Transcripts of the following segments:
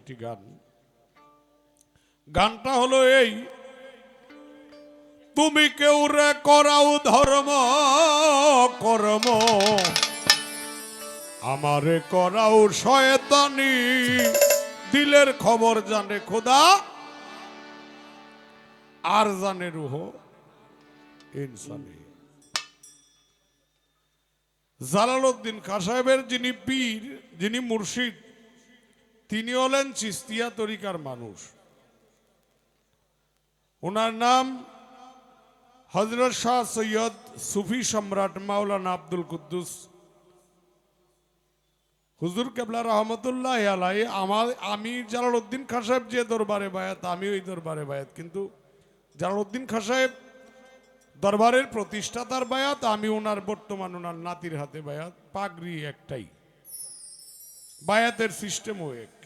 একটি গান। গানটা হলো এই, তুমি কেউ রে করাও ধর্ম, কর্ম। আমারে করাও শয়তানি, দিলের খবর জানে খোদা, আর জানে রুহ ইনসানি। জালালউদ্দিন খাঁ সাহেবের যিনি পীর, যিনি মুর্শিদ তিনি হলেন চিস্তিয়া তরিকার মানুষ। ওনার নাম হজরত শাহ সৈয়দ সুফি সম্রাট মাওলানা আব্দুল কুদ্দুস। হুজুর কেবলা রহমতুল্লাহ আলাই আমার আমি জালালউদ্দিন খাঁ সাহেব যে দরবারে বায়াত আমি ওই দরবারে বায়াত। কিন্তু জালালউদ্দিন খাঁ সাহেব দরবারের প্রতিষ্ঠাতার বায়াত, আমি ওনার বর্তমান ওনার নাতির হাতে বায়াত। পাগড়ি একটাই। বায়াতের সিস্টেমও এক।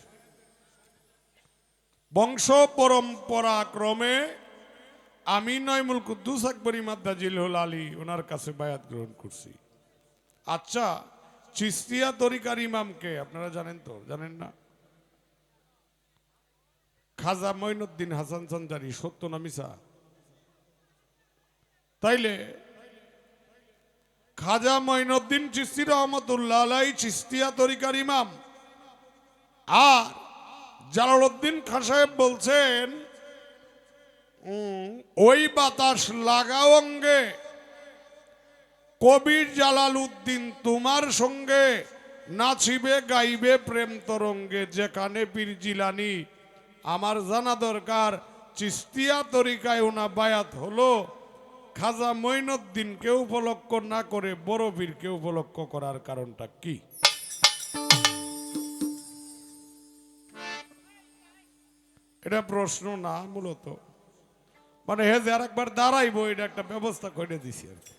বংশ পরম্পরা ক্রমে আমি নয়মুল কুদ্দুস আকবর ইমাদ্দা জিলহুল আলী ওনার কাছে বায়াত গ্রহণ করছি। আচ্ছা চিস্তিয়া তরিকার ইমামকে আপনারা জানেন তো? জানেন না? খাজা মঈনুদ্দিন হাসান সঞ্জারি, সত্য না মিসা তাইলে খাজা মঈনুদ্দিন চিস্তি রহমতুল্লাহ চিস্তিয়া তরিকার ইমাম। আর জালালউদ্দিন খান সাহেব বলছেন ওই বাতাস লাগাও অঙ্গে। কবির জালাল উদ্দিন তোমার সঙ্গে নাচিবে, গাইবে প্রেম তরঙ্গে। যেখানে পীর জিলানি, আমার জানা দরকার, চিস্তিয়া তরিকায় ওনা বায়াত হলো। খাজা মঈনুদ্দিনকে উপলক্ষ না করে বড় পীরকে উপলক্ষ করার কারণটা কি? এটা প্রশ্ন না, মূলত। মানে হে আর একবার দাঁড়াইবো, এটা একটা ব্যবস্থা করে দিছি আর কি।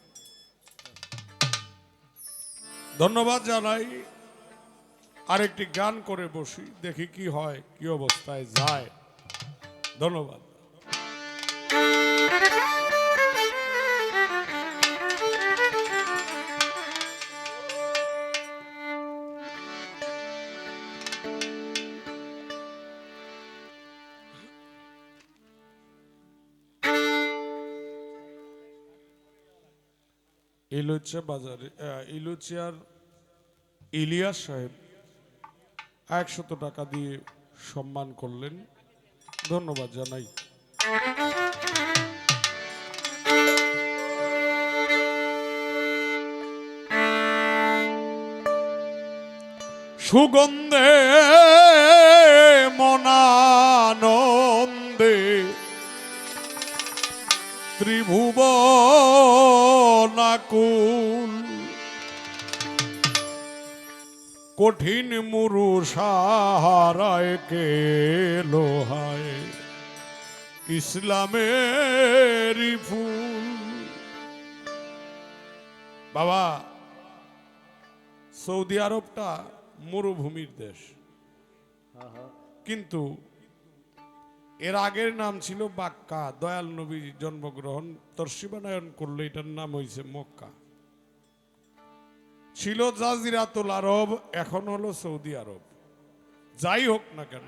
ধন্যবাদ জানাই। আরেকটি গান করে বসি, দেখি কি হয়, কি অবস্থায় যায়। ধন্যবাদ। ইলুচা বাজারে ইলুচিয়ার ইলিয়াস সাহেব একশত টাকা দিয়ে সম্মান করলেন। ধন্যবাদ জানাই। সুগন্ধে মনানন্দে ত্রিভুবনাকুল কঠিন মুরু সাহারায় কে লোহায়। ইসলামের ফুল। বাবা সৌদি আরবটা মরুভূমির দেশ। কিন্তু এর আগের নাম ছিল বাক্কা, দয়াল নবী জন্মগ্রহণ। তর্শিবানায়ন করল, এটার নাম হয়েছে মক্কা। ছিল জাজিরাতুল আরব, এখন হলো সৌদি আরব। যাই হোক না কেন,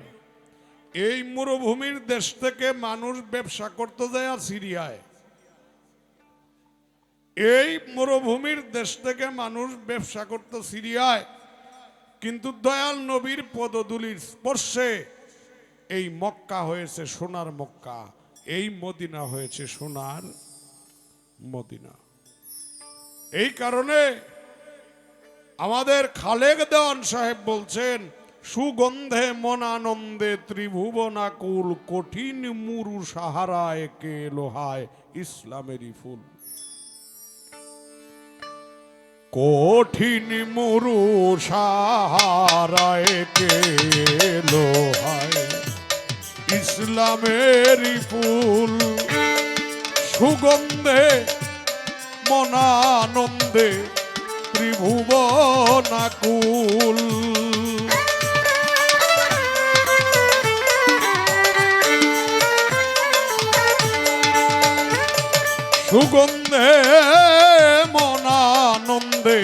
এই মরুভূমির দেশ থেকে মানুষ ব্যবসা করতে যায় সিরিয়ায়। এই মরুভূমির দেশ থেকে মানুষ ব্যবসা করত সিরিয়ায়, কিন্তু দয়াল নবীর পদদুলির স্পর্শে এই মক্কা হয়েছে সোনার মক্কা, এই মদিনা হয়েছে সোনার মদিনা। এই কারণে আমাদের খালেক দেওয়ান সাহেব বলছেন, সুগন্ধে মনানন্দে ত্রিভুবনাকুল কঠিন মুরু সাহারায় কে লোহায় ইসলামেরই ফুল। কঠিন মুরু সাহারায় কে লোহায় ইসলামেরই ফুল সুগন্ধে মনানন্দে ত্রিভুবনাকুল। সুগন্ধে মনানন্দে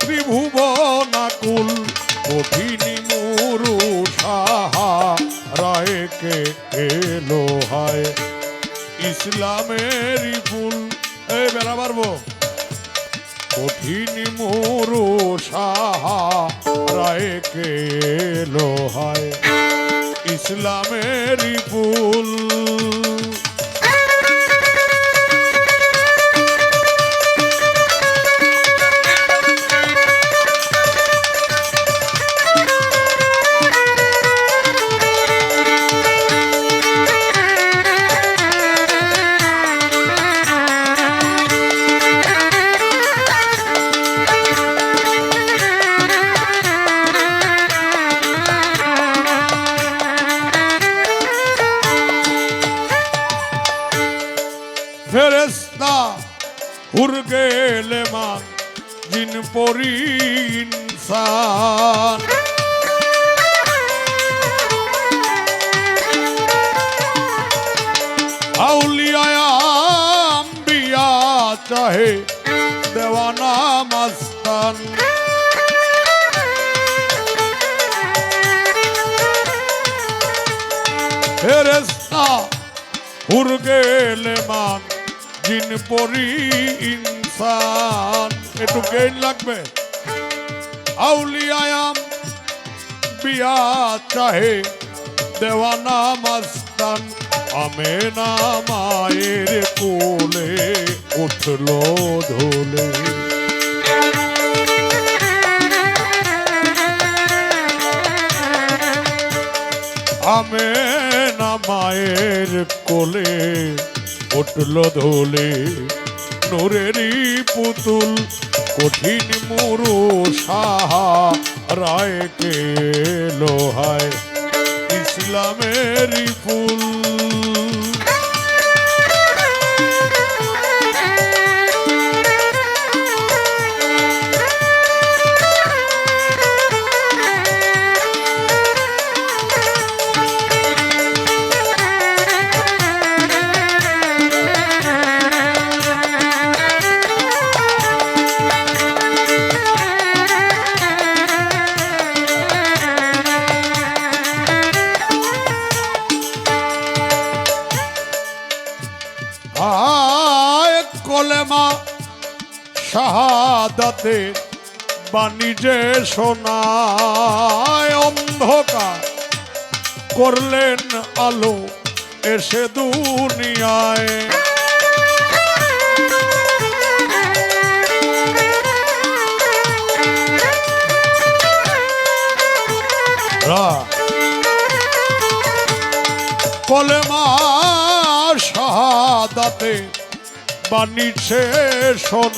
ত্রিভুবনাকুল কঠিনী কে এলো হায়। ইসলামের ফুল। এই বেলা পারব কঠিন মোরো সাহা কে এলো হায়। ইসলামের ফুল। হুর গেলে মান জিন পরি ইনসান আউলিয়ায়াম বিয়া চাহে দেওয়ানা মাস্তান। জিন পরি ইনসান। একটু গেইন লাগবে। আউলিয়ায়াম বিয়া চাহে, দেওয়ানা মাস্তান। আমেনা মায়ের কোলে, উঠল ধুলে। আমেনা মায়ের কোলে উঠল ধুলে নূরেরই পুতুল কঠিন মুরু সাহা রায়কে লোহায় ইসলামেরই ফুল। শাহাদাতে বাণিজ্যে সোনায় অন্ধকার করলেন আলো এসে দুনিয়ায়। কলেমা শাহাদাতে বাণিজ্যে সোনায়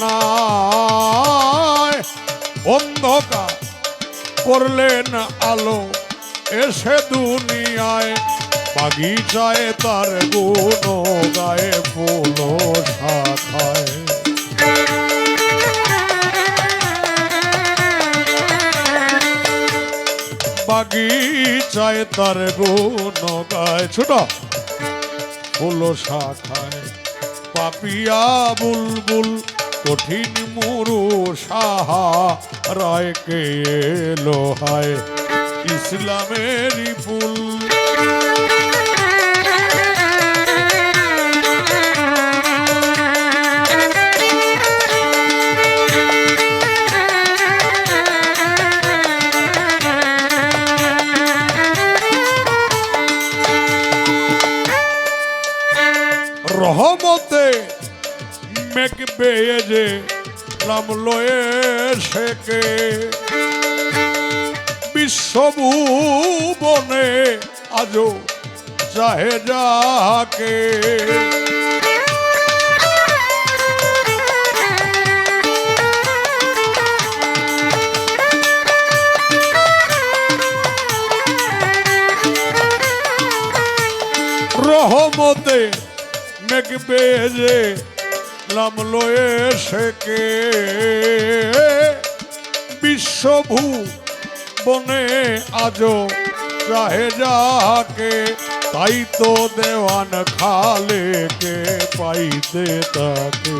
অন্ধকার করলেন আলো, এসে দুনিয়ায় বাগিচায় তার গুণ গায়ে ফুল বাগিচায় তার গুণ গায়ে ছোট, ফুল শাখায়। পাপিয়া বুলবুল কঠিন মুরু সাহা রায়কে লোহায় ইসলামেরই ফুল শেখে বিশ্বভুবনে আজও চাহে যাকে। রহমতে মেঘ বেজে নামলো শেখে বিশ্বভূ বনে আজো চাহে যাকে তাই তো দেওয়ান খালে কে পাইতে তাকে।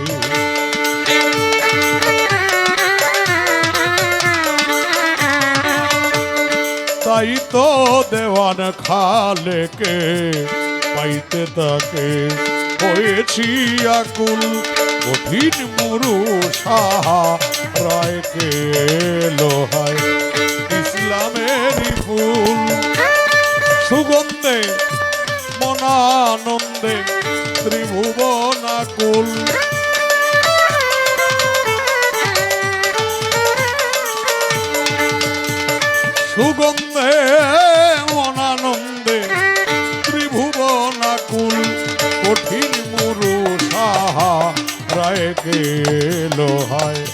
তাই তো দেওয়ান খালেকে পাইতে তাকে। হয়েছি আকুল কঠিন মুরু সাহা রায়কে লোহায় ইসলামেরই ফুল সুগন্ধে মনানন্দে ত্রিভুবনাকুল সুগন্ধে রায়কে লোহায়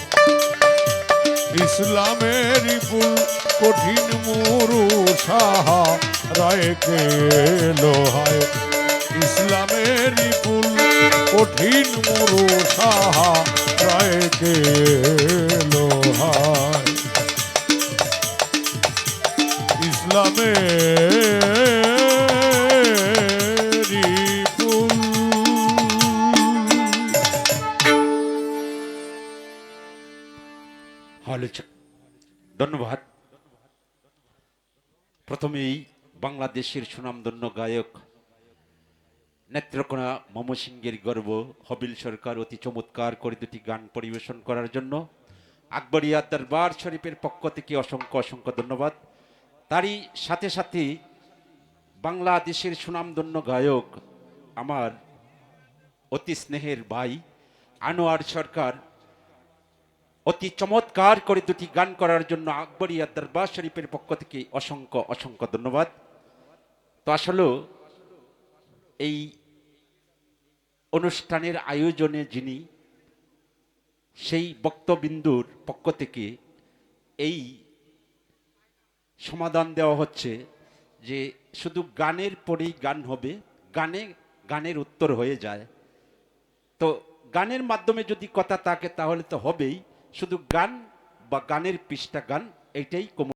ইসলামের ফুল, কঠিন মুরু সাহা রায়কে লোহায় ইসলামের ফুল, কঠিন মুরু সাহা, রায় রায়কে লোহায় ইসলামের আলোচক ধন্যবাদ। প্রথমেই বাংলাদেশের সুনামধন্য গায়ক নেত্রকোনা মমসিংহের গর্ব, হবিল সরকার অতি চমৎকার করে দুটি গান পরিবেশন করার জন্য আকবরিয়া দরবার শরীফের পক্ষ থেকে অসংখ্য অসংখ্য ধন্যবাদ। তারই সাথে সাথে বাংলাদেশের সুনামধন্য গায়ক আমার অতি স্নেহের ভাই আনোয়ার সরকার অতি চমৎকার করে দুটি গান করার জন্য আকবরিয়া দরবার শরীফের পক্ষ থেকে অসংখ্য অসংখ্য ধন্যবাদ। তো আসলে এই অনুষ্ঠানের আয়োজনে যিনি সেই বক্তবিন্দুর পক্ষ থেকে এই সমাধান দেওয়া হচ্ছে যে শুধু গানের পরেই গান হবে, গানে গানের উত্তর হয়ে যায়। তো গানের মাধ্যমে যদি কথা থাকে তাহলে তো হবেই। শুধু গান বা গানের পৃষ্ঠা গান এটাই